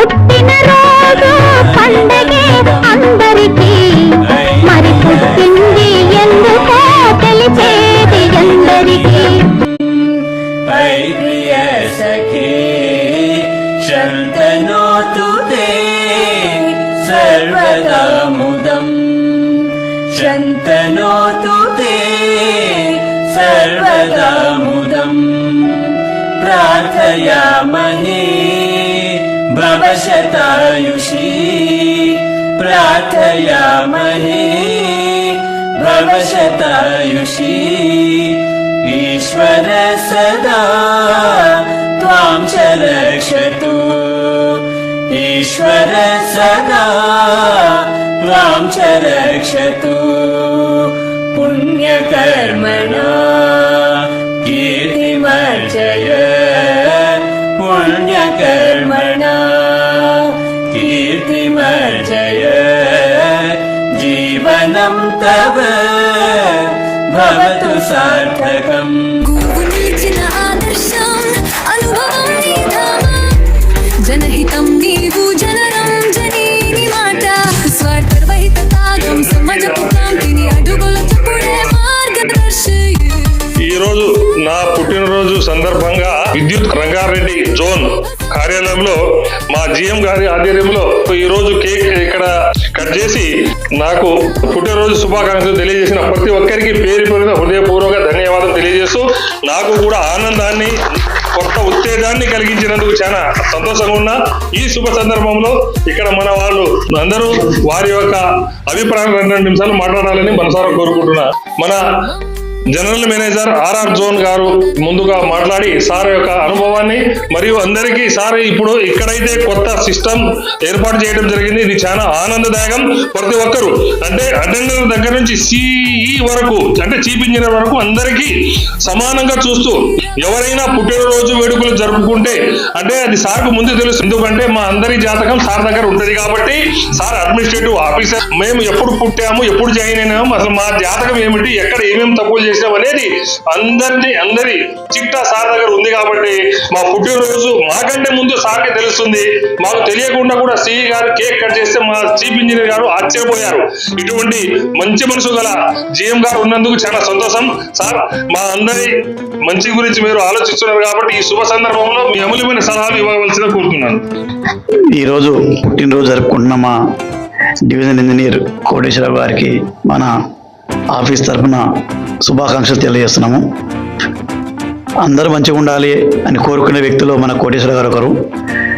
పుట్టిన రోజు పండగే అందరికీ మరి పుట్టింది ఎందుకో తెలిసేది ఎందరికీ ऐ प्रिय सखी शन्तनोतु ते सर्वदा मुदम् शन्तनोतु ते सर्वदा मुदम् प्रार्थयामहे भवशतायुषी प्रार्थयामहे। भवशतायुषी ईश्वर सदा त्वां च रक्षतु। ईश्वर सदा त्वां च रक्षतु। पुण्यकर्मणा भवतु सार्थकम् గూగులిచ్చిన ఆదర్శం అనుభవం నీధామా జనహితం నీవు జనరంజని నీ మాట స్వార్థరహిత తాగం సమాజపు క్రాంతిని అడుగుల చప్పుడే మార్గదర్శి ఈ రోజు నా పుట్టినరోజు సందర్భంగా విద్యుత్ రంగారెడ్డి జోన్ కార్యాలయంలో మా జిఎం గారి ఆధ్వర్యంలో ఈ రోజు కేక్ ఇక్కడ కట్ చేసి నాకు పుట్టినరోజు శుభాకాంక్షలు తెలియజేసిన ప్రతి ఒక్కరికి పేరు పేరున హృదయపూర్వక ధన్యవాదాలు తెలియజేస్తూ నాకు కూడా ఆనందాన్ని కొత్త ఉత్తేజాన్ని కలిగించినందుకు చాలా సంతోషంగా ఉన్నా. ఈ శుభ సందర్భంలో ఇక్కడ మన వాళ్ళు అందరూ వారి యొక్క అభిప్రాయం రెండు రెండు నిమిషాలు మాట్లాడాలని మనసారా కోరుకుంటున్నా. మన జనరల్ మేనేజర్ ఆర్ఆర్ జోన్ గారు ముందుగా మాట్లాడి సార్ యొక్క అనుభవాన్ని మరియు అందరికీ సార్ ఇప్పుడు ఇక్కడైతే కొత్త సిస్టమ్ ఏర్పాటు చేయడం జరిగింది ఇది చాలా ఆనందదాయకం ప్రతి ఒక్కరు. అంటే అటెండర్ దగ్గర నుంచి సిఈ వరకు అంటే చీఫ్ ఇంజనీర్ వరకు అందరికీ సమానంగా చూస్తూ ఎవరైనా పుట్టినరోజు వేడుకలు జరుపుకుంటే అంటే అది సార్కు ముందు తెలుసు. ఎందుకంటే మా అందరి జాతకం సార్ దగ్గర ఉంటుంది కాబట్టి సార్ అడ్మినిస్ట్రేటివ్ ఆఫీసర్ మేము ఎప్పుడు పుట్టాము ఎప్పుడు జాయిన్ అయినాము అసలు మా జాతకం ఏమిటి ఎక్కడ ఏమేమి తప్పులు చేసినాం అనేది అందరినీ అందరి చిట్టా సార్ దగ్గర ఉంది కాబట్టి మా పుట్టినరోజు మాకంటే ముందు సార్కి తెలుస్తుంది. మాకు తెలియకుండా కూడా సిఈ గారు కేక్ కట్ చేస్తే మా చీఫ్ ఇంజనీర్ గారు ఆశ్చర్యపోయారు. ఇటువంటి మంచి మనసు గల జిఎం గారు ఉన్నందుకు చాలా సంతోషం. సార్ మా అందరి మంచి గురించి మీరు ఆలోచిస్తున్నారు కాబట్టి ఈ శుభ సందర్భంలో మీ అమూల్యమైన సలహాలు ఇవ్వవలసిన కోరుతున్నాను. ఈరోజు పుట్టినరోజు జరుపుకుంటున్న మా డివిజన్ ఇంజనీర్ కోటేశ్వరరావు గారికి మన ఆఫీస్ తరఫున శుభాకాంక్షలు తెలియజేస్తున్నాము. అందరూ మంచిగా ఉండాలి అని కోరుకునే వ్యక్తులు మన కోటేశ్వర గారు ఒకరు.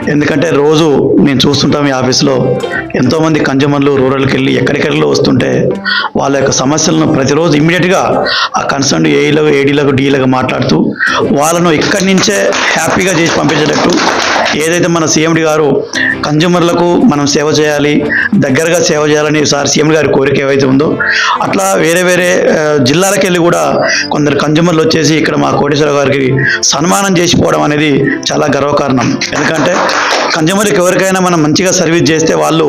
ఎందుకంటే రోజు నేను చూస్తుంటాం ఈ ఆఫీస్లో ఎంతోమంది కన్జ్యూమర్లు రూరల్కి వెళ్ళి ఎక్కడెక్కడిలో వస్తుంటే వాళ్ళ యొక్క సమస్యలను ప్రతిరోజు ఇమ్మీడియట్గా ఆ కన్సర్న్ ఏఈలకు ఏడీలకు డీలకు మాట్లాడుతూ వాళ్ళను ఇక్కడి నుంచే హ్యాపీగా చేసి పంపించేటట్టు ఏదైతే మన సీఎండి గారు కన్జ్యూమర్లకు మనం సేవ చేయాలి దగ్గరగా సేవ చేయాలని సార్ సీఎం గారి కోరిక ఏవైతే ఉందో అట్లా వేరే వేరే జిల్లాలకు వెళ్ళి కూడా కొందరు కన్జ్యూమర్లు వచ్చేసి ఇక్కడ మా కోటేశ్వర గారికి సన్మానం చేసిపోవడం అనేది చాలా గర్వకారణం. ఎందుకంటే కన్జ్యూమర్కి ఎవరికైనా మనం మంచిగా సర్వీస్ చేస్తే వాళ్ళు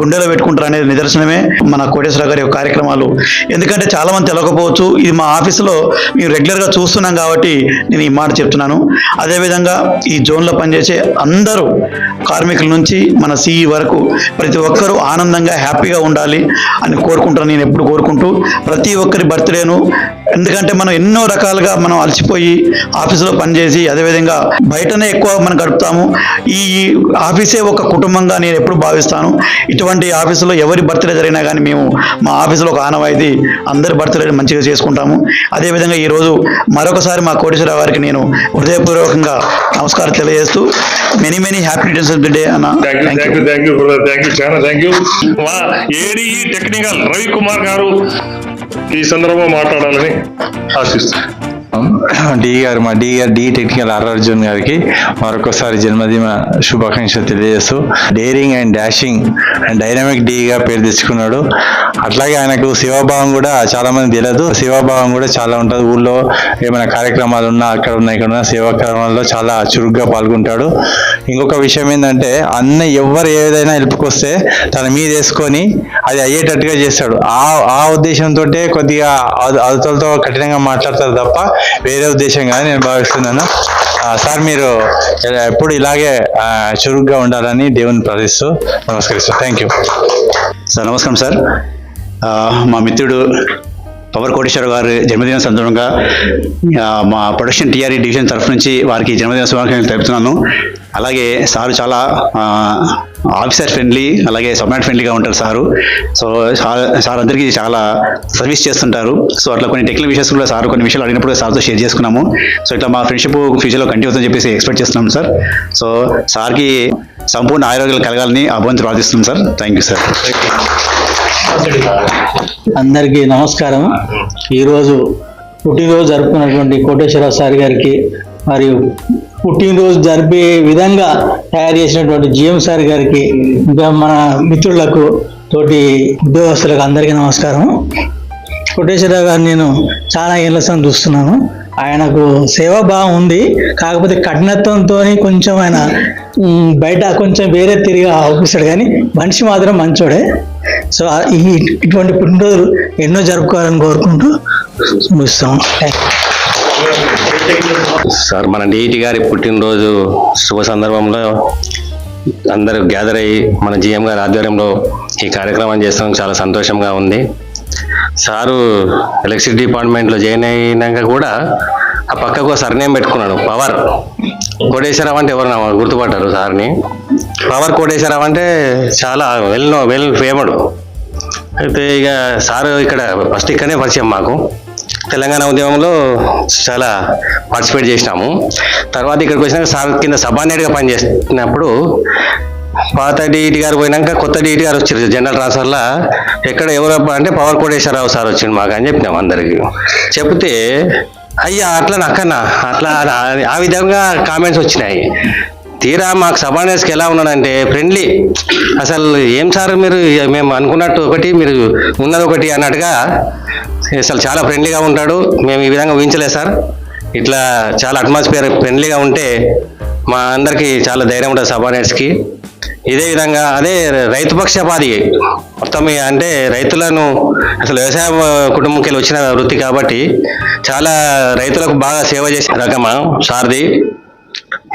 గుండెలో పెట్టుకుంటారు అనేది నిదర్శనమే మన కోటేశ్వర గారి యొక్క కార్యక్రమాలు. ఎందుకంటే చాలా మంది తెలియకపోవచ్చు ఇది మా ఆఫీసులో మేము రెగ్యులర్గా చూస్తున్నాం కాబట్టి నేను ఈ మాట చెప్తున్నాను. అదేవిధంగా ఈ జోన్లో పనిచేసే అందరూ కార్మికుల నుంచి మన సిఈ వరకు ప్రతి ఒక్కరూ ఆనందంగా హ్యాపీగా ఉండాలి అని కోరుకుంటాను నేను ఎప్పుడు కోరుకుంటూ. ప్రతి ఒక్కరి బర్త్డేను ఎందుకంటే మనం ఎన్నో రకాలుగా మనం అలసిపోయి ఆఫీసులో పనిచేసి అదేవిధంగా బయటనే ఎక్కువ మనం గడుపుతాము. ఈ ఆఫీసే ఒక కుటుంబంగా నేను ఎప్పుడు భావిస్తాను. ఇటువంటి ఆఫీసులో ఎవరి బర్త్డే జరిగినా కానీ మేము మా ఆఫీసులో ఒక ఆనవాయితీ అందరి బర్త్డే మంచిగా చేసుకుంటాము. అదేవిధంగా ఈరోజు మరొకసారి మా కోటేశ్వరరావు గారికి నేను హృదయపూర్వకంగా నమస్కారం తెలియజేస్తూ many many happy returns of the day అన్న. Thank you thank thank you you thank you thank you చాలా థ్యాంక్ యూ మా ఏడీఈ టెక్నికల్ రవి కుమార్ గారు ఈ సందర్భంలో మాట్లాడాలని ఆశిస్తున్నాను. డి గారు మా డి గారు డి టెక్నికల్ ఆర్ అర్జున్ గారికి మరొకసారి జన్మదిన శుభాకాంక్షలు తెలియజేస్తూ daring and dashing and dynamic డీగా పేరు తెచ్చుకున్నాడు. అట్లాగే ఆయనకు శివభావం కూడా చాలా మంది తెలియదు. శివభావం కూడా చాలా ఉంటుంది. ఊళ్ళో ఏమైనా కార్యక్రమాలు ఉన్నా అక్కడ ఉన్నా ఇక్కడ ఉన్నా సేవా కార్యక్రమాల్లో చాలా చురుగ్గా పాల్గొంటాడు. ఇంకొక విషయం ఏంటంటే అన్న ఎవరు ఏదైనా హెల్ప్కి తన మీద వేసుకొని అది అయ్యేటట్టుగా చేస్తాడు. ఆ ఆ ఉద్దేశంతో కొద్దిగా అదు- అవతలతో కఠినంగా మాట్లాడతారు తప్ప వేరే ఉద్దేశం కానీ నేను భావిస్తున్నాను. సార్ మీరు ఎప్పుడు ఇలాగే చురుగ్గా ఉండాలని దేవుని ప్రార్థిస్తూ నమస్కరిస్తాను థ్యాంక్ యూ సార్ నమస్కారం సార్. మా మిత్రుడు పవర్ కోటేశ్వర గారి జన్మదిన సందర్భంగా మా ప్రొడక్షన్ టీఆర్ఈ డివిజన్ తరఫు నుంచి వారికి జన్మదిన శుభాకాంక్షలు తెలుపుతున్నాను. అలాగే సారు చాలా ఆఫీసర్ ఫ్రెండ్లీ అలాగే సబ్నాట్ ఫ్రెండ్లీగా ఉంటారు సారు. సో సార్ సార్ అందరికీ చాలా సర్వీస్ చేస్తుంటారు. సో అట్లా కొన్ని టెక్నికల్ విషయాలు కూడా సార్ కొన్ని విషయాలు అడిగినప్పుడు సార్తో షేర్ చేసుకున్నాము. సో ఇట్లా మా ఫ్రెండ్షిప్ ఫ్యూచర్లో కంటిన్యూ అవుతుందని చెప్పేసి ఎక్స్పెక్ట్ చేస్తున్నాం సార్. సో సార్కి సంపూర్ణ ఆరోగ్యాలు కలగాలని అభవంతి ప్రార్థిస్తున్నాం సార్. థ్యాంక్ యూ సార్ అందరికీ నమస్కారం. ఈరోజు పుట్టినరోజు జరుపుకున్నటువంటి కోటేశ్వరరావు సార్ గారికి మరియు పుట్టినరోజు జరిపే విధంగా తయారు చేసినటువంటి జిఎం సార్ గారికి ఇంకా మన మిత్రులకు తోటి ఉద్యోగస్తులకు అందరికీ నమస్కారం. కోటేశ్వరరావు గారు నేను చాలా ఏళ్ళ చూస్తున్నాను. ఆయనకు సేవ బాగుంది కాకపోతే కఠినత్వంతో కొంచెం ఆయన బయట కొంచెం వేరే తిరిగి ఆపిస్తాడు కానీ మనిషి మాత్రం మంచోడే. సో ఈ ఇటువంటి పుట్టినరోజులు ఎన్నో జరుపుకోవాలని కోరుకుంటూ ముగిస్తాం. సార్ మన డిఈటి గారి పుట్టినరోజు శుభ సందర్భంలో అందరూ గ్యాదర్ అయ్యి మన జిఎం గారి ఆధ్వర్యంలో ఈ కార్యక్రమం చేస్తాం. చాలా సంతోషంగా ఉంది. సారు ఎలక్ట్రిసిటీ డిపార్ట్మెంట్లో జాయిన్ అయినాక కూడా ఆ పక్కకు ఒక సర్నేమ్ పెట్టుకున్నాడు పవర్. కోటేశ్వరరావు అంటే ఎవరు నా- గుర్తుపట్టారు సార్ని. పవర్ కోటేశ్వరరావు అంటే చాలా వెల్ నో వెల్ ఫేమడ్ అయితే ఇక సార్ ఇక్కడ ఫస్ట్ ఇక్కడనే పరిచయం మాకు. తెలంగాణ ఉద్యమంలో చాలా పార్టిసిపేట్ చేసినాము. తర్వాత ఇక్కడికి వచ్చినాక సార్ కింద సబార్డినేట్గా పనిచేసినప్పుడు పాత డిఈటి గారు పోయినాక కొత్త డిఈటి గారు వచ్చారు జనరల్ ట్రాన్స్ఫర్లో. ఎక్కడ ఎవరు అంటే పవర్ కోటేశ్వరరావు సార్ వచ్చిండు మాకు అని చెప్పినాం అందరికి. చెప్తే అయ్యా అట్లా నక్కన్నా అట్లా ఆ విధంగా కామెంట్స్ వచ్చినాయి. తీరా మాకు సబానేస్కి ఎలా ఉన్నాడంటే ఫ్రెండ్లీ అసలు ఏం సార్ మీరు మేము అనుకున్నట్టు ఒకటి మీరు ఉన్నది ఒకటి అన్నట్టుగా అసలు చాలా ఫ్రెండ్లీగా ఉంటాడు. మేము ఈ విధంగా ఊహించలేదు సార్. ఇట్లా చాలా అట్మాస్ఫియర్ ఫ్రెండ్లీగా ఉంటే మా అందరికీ చాలా ధైర్యం ఉంటుంది సబానేట్స్కి ఇదే విధంగా అదే రైతు పక్షపాతి. మొత్తం అంటే రైతులను అసలు వ్యవసాయ కుటుంబంకి వచ్చిన వృత్తి కాబట్టి చాలా రైతులకు బాగా సేవ చేసే రకమా సార్ది.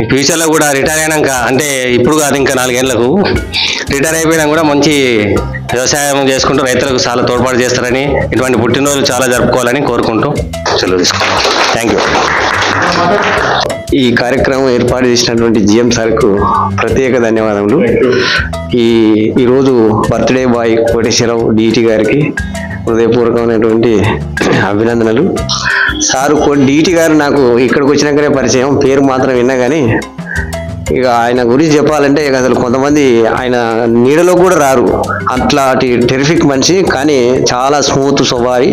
ఫ్యూచర్లో కూడా రిటైర్ అయినాక అంటే ఇప్పుడు కాదు ఇంకా నాలుగేళ్ళకు రిటైర్ అయిపోయినా కూడా మంచి వ్యవసాయం చేసుకుంటూ రైతులకు చాలా తోడ్పాటు చేస్తారని ఇటువంటి పుట్టినరోజులు చాలా జరుపుకోవాలని కోరుకుంటూ సెలవు తీసుకుంటాం థ్యాంక్ యూ ఈ కార్యక్రమం ఏర్పాటు చేసినటువంటి జిఎం సార్కు ప్రత్యేక ధన్యవాదములు. ఈ ఈరోజు బర్త్డే బాయ్ కోటేశ్వరరావు డిఈటి గారికి హృదయపూర్వకమైనటువంటి అభినందనలు. సారు డీటీ గారు నాకు ఇక్కడికి వచ్చినాకనే పరిచయం. పేరు మాత్రం విన్నా కానీ ఇక ఆయన గురించి చెప్పాలంటే ఇక అసలు కొంతమంది ఆయన నీడలో కూడా రారు. అట్లాంటి టెరిఫిక్ మనిషి కానీ చాలా స్మూత్ స్వభావి.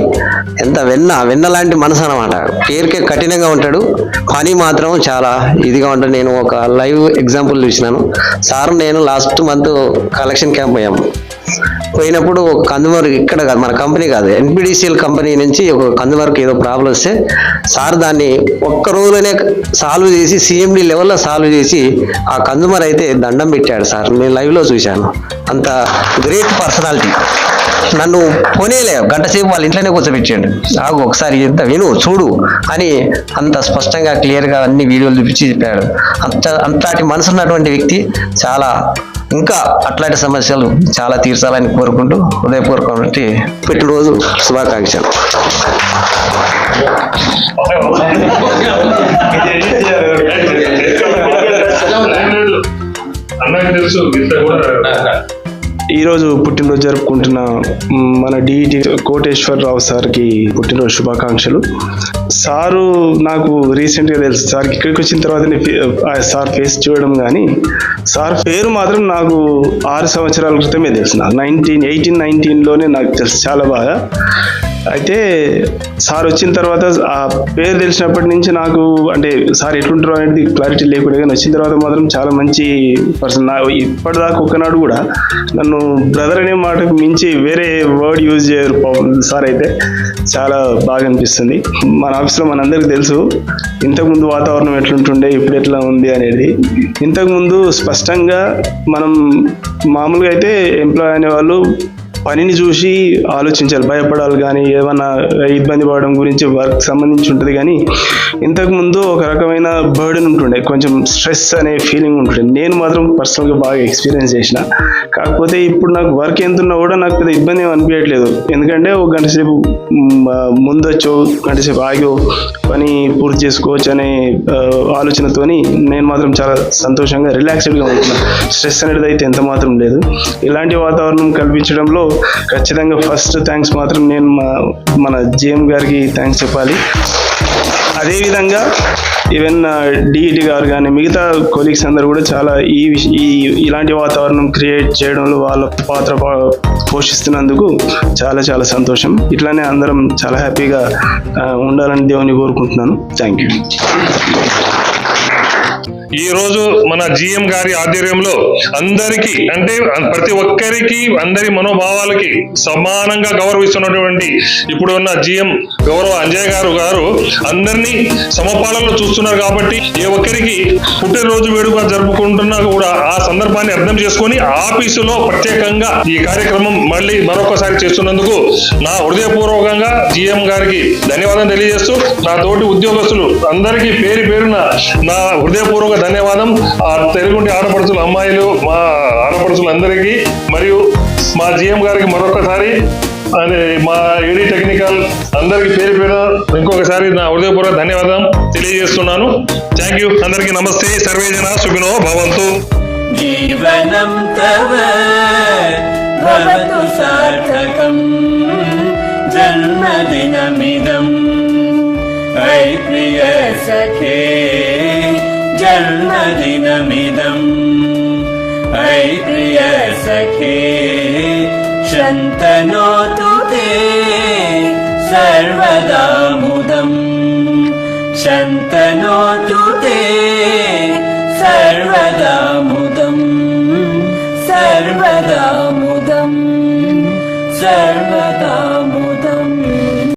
ఎంత వెన్న వెన్న లాంటి మనసు అనమాట పేరుకే కఠినంగా ఉంటాడు. పని మాత్రం చాలా ఇదిగా ఉంటాడు నేను ఒక లైవ్ ఎగ్జాంపుల్ చూసినాను. సార్ నేను లాస్ట్ మంత్ కలెక్షన్ క్యాంప్ అయ్యాము పోయినప్పుడు ఒక కన్జ్యూమర్ ఇక్కడ కాదు మన కంపెనీ కాదు ఎన్పిడిసిఎల్ కంపెనీ నుంచి ఒక కన్జ్యూమర్కి ఏదో ప్రాబ్లం వస్తే సార్ దాన్ని ఒక్క రోజులోనే సాల్వ్ చేసి సిఎండి లెవెల్లో సాల్వ్ చేసి ఆ కన్జ్యూమర్ అయితే దండం పెట్టాడు సార్. నేను లైవ్లో చూశాను. అంత గ్రేట్ పర్సనాలిటీ నన్ను పోనీలే గంట సేపు వాళ్ళ ఇంట్లోనే కూర్చోబెట్టాడు. ఆగు ఒకసారి ఎంత విను చూడు అని అంత స్పష్టంగా క్లియర్గా అన్ని వీడియోలు చూపించి చెప్పాడు. అంత అంతటి మనసు ఉన్నటువంటి వ్యక్తి చాలా ఇంకా అట్లాంటి సమస్యలు చాలా తీర్చాలని కోరుకుంటూ హృదయపూర్వకమైనటువంటి పుట్టినరోజు శుభాకాంక్షలు అన్నకి తెలుసు ఇంత కూడా ఈరోజు పుట్టినరోజు జరుపుకుంటున్న మన డిఈటి కోటేశ్వరరావు సార్కి పుట్టినరోజు శుభాకాంక్షలు. సారు నాకు రీసెంట్గా తెలుసు సార్కి ఇక్కడికి వచ్చిన ఆ సార్ ఫేస్ చూడడం కానీ సార్ పేరు మాత్రం నాకు ఆరు సంవత్సరాల క్రితమే తెలుసు నాకు నైన్టీన్ ఎయిటీన్ నైన్టీన్లోనే నాకు తెలుసు చాలా బాగా. అయితే సార్ వచ్చిన తర్వాత ఆ పేరు తెలిసినప్పటి నుంచి నాకు అంటే సార్ ఎట్లుంటారో అనేది క్లారిటీ లేకుండా కానీ వచ్చిన తర్వాత మాత్రం చాలా మంచి పర్సన్ నా ఇప్పటిదాకా ఒక్కనాడు కూడా నన్ను బ్రదర్ అనే మాటకు మించి వేరే వర్డ్ యూజ్ చేయరు సార్ అయితే చాలా బాగా అనిపిస్తుంది. మన ఆఫీస్లో మనందరికీ తెలుసు ఇంతకుముందు వాతావరణం ఎట్లుంటుండే ఇప్పుడు ఎట్లా ఉంది అనేది. ఇంతకుముందు స్పష్టంగా మనం మామూలుగా అయితే ఎంప్లాయ్ అనేవాళ్ళు పనిని చూసి ఆలోచించాలి భయపడాలి కానీ ఏమన్నా ఇబ్బంది పడడం గురించి వర్క్ సంబంధించి ఉంటుంది కానీ ఇంతకుముందు ఒక రకమైన బర్డెన్ ఉంటుండే కొంచెం స్ట్రెస్ అనే ఫీలింగ్ ఉంటుండే. నేను మాత్రం పర్సనల్గా బాగా ఎక్స్పీరియన్స్ చేసిన. కాకపోతే ఇప్పుడు నాకు వర్క్ ఎంత ఉన్నా కూడా నాకు పెద్ద ఇబ్బంది ఏమి అనిపించట్లేదు ఎందుకంటే ఒక గంట సేపు మ్, ముందొచ్చో గంట సేపు ఆగో పని పూర్తి చేసుకోవచ్చు అనే ఆలోచనతోని నేను మాత్రం చాలా సంతోషంగా రిలాక్స్డ్గా ఉంటున్నాను స్ట్రెస్ అనేది అయితే ఎంత మాత్రం లేదు. ఇలాంటి వాతావరణం కల్పించడంలో ఖచ్చితంగా ఫస్ట్ థ్యాంక్స్ మాత్రం నేను మా మన జేఎం గారికి థ్యాంక్స్ చెప్పాలి. అదేవిధంగా ఈవెన్ డిఈటి గారు కానీ మిగతా కొలీగ్స్ అందరూ కూడా చాలా ఈ ఈ ఇలాంటి వాతావరణం క్రియేట్ చేయడంలో వాళ్ళ పాత్ర పోషిస్తున్నందుకు చాలా చాలా సంతోషం. ఇట్లానే అందరం చాలా హ్యాపీగా ఉండాలని దేవుని కోరుకుంటున్నాను. Thank you. ఈ రోజు మన జిఎం గారి ఆధ్వర్యంలో అందరికీ అంటే ప్రతి ఒక్కరికి అందరి మనోభావాలకి సమానంగా గౌరవిస్తున్నటువంటి ఇప్పుడు ఉన్న జిఎం గౌరవ అంజయ్ గారు గారు అందరినీ సమపాలనలో చూస్తున్నారు కాబట్టి ఏ ఒక్కరికి పుట్టినరోజు వేడుక జరుపుకుంటున్నా కూడా ఆ సందర్భాన్ని అర్థం చేసుకొని ఆఫీసులో ప్రత్యేకంగా ఈ కార్యక్రమం మళ్ళీ మరొకసారి చేస్తున్నందుకు నా హృదయపూర్వకంగా జిఎం గారికి ధన్యవాదం తెలియజేస్తూ నా తోటి ఉద్యోగస్తులు అందరికీ పేరు పేరున నా హృదయపూర్వక ప్రత్యేక ధన్యవాదం. తెలుగుంటి ఆడపడుచుల అమ్మాయిలు మా ఆడపడుచులందరికీ మరియు మా జిఎం గారికి మరొకసారి అదే మా ఏడీ టెక్నికల్ అందరికి పేరు పేరు ఇంకొకసారి నా హృదయపూర్వక ధన్యవాదం తెలియజేస్తున్నాను. థ్యాంక్ యూ అందరికీ నమస్తే. సర్వేజన శుభినో భవంతు. జన్మదినమిదం. ఐ ప్రియ సఖే. जन्मदिनमिदम्। ऐ प्रिय सखे शन्तनोतु ते सर्वदा मुदम्। शन्तनोतु ते